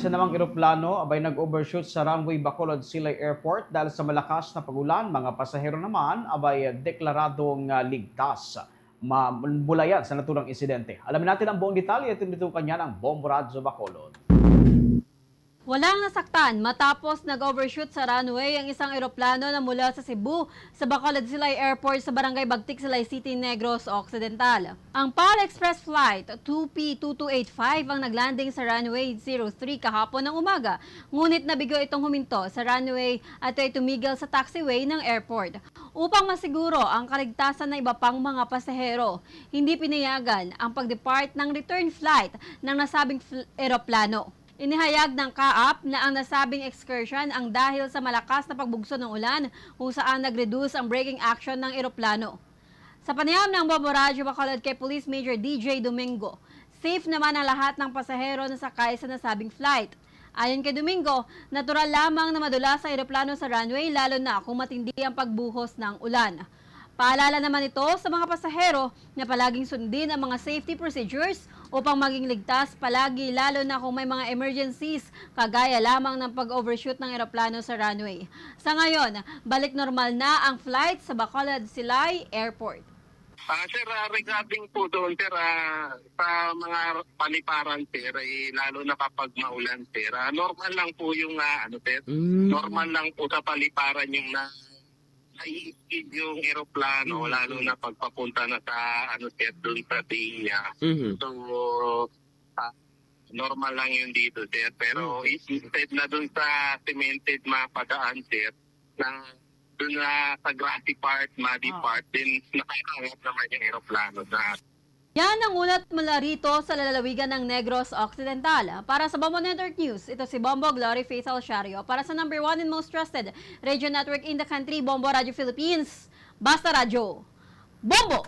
isa namang eroplano abay nag-overshoot sa runway Bacolod Silay Airport dahil sa malakas na pagulan. Mga pasahero naman abay deklaradong ah, ligtas. Ma- mula yan sa naturang insidente. Alamin natin ang buong detalye at tinutukan niya ng Radyo Bacolod. Walang nasaktan matapos nag-overshoot sa runway ang isang eroplano na mula sa Cebu sa Bacolod Silay Airport sa Barangay Bagtik, Silay City, Negros Occidental. Ang PAL Express Flight 2P2285 ang naglanding sa runway 03 kahapon ng umaga, ngunit nabigo itong huminto sa runway at ay tumigil sa taxiway ng airport. Upang masiguro ang kaligtasan ng iba pang mga pasahero, hindi pinayagan ang pag-depart ng return flight ng nasabing eroplano. Inihayag ng kaap na ang nasabing excursion ang dahil sa malakas na pagbugso ng ulan kung saan nag-reduce ang braking action ng eroplano. Sa panayam ng Bobo Radyo Bacolod kay Police Major DJ Domingo, safe naman ang lahat ng pasahero na sakay sa nasabing flight. Ayon kay Domingo, natural lamang na madulas ang eroplano sa runway lalo na kung matindi ang pagbuhos ng ulan. Paalala naman ito sa mga pasahero na palaging sundin ang mga safety procedures upang maging ligtas palagi lalo na kung may mga emergencies kagaya lamang ng pag-overshoot ng eroplano sa runway. Sa ngayon, balik normal na ang flight sa Bacolod Silay Airport. Ah, sir, ah, regarding po doon, sir, ah, sa mga paliparan, sir, eh, lalo na kapag maulan, sir, ah, normal lang po yung, ah, ano, sir, normal lang po sa paliparan yung na nai-skid yung aeroplano, lalo na pagpapunta na sa, ano, sir, doon sa niya. Mhm. So, ah, normal lang yun dito, sir. Pero instead na doon sa cemented mapadaan, sir, na doon na sa grassy part, muddy Ah. part, din nakakawat naman yung aeroplano na Yan ang ulat mula rito sa lalawigan ng Negros Occidental. Para sa Bombo Network News, ito si Bombo Glory Faith Alciario. Para sa number one and most trusted radio network in the country, Bombo Radio Philippines. Basta Radio. Bombo!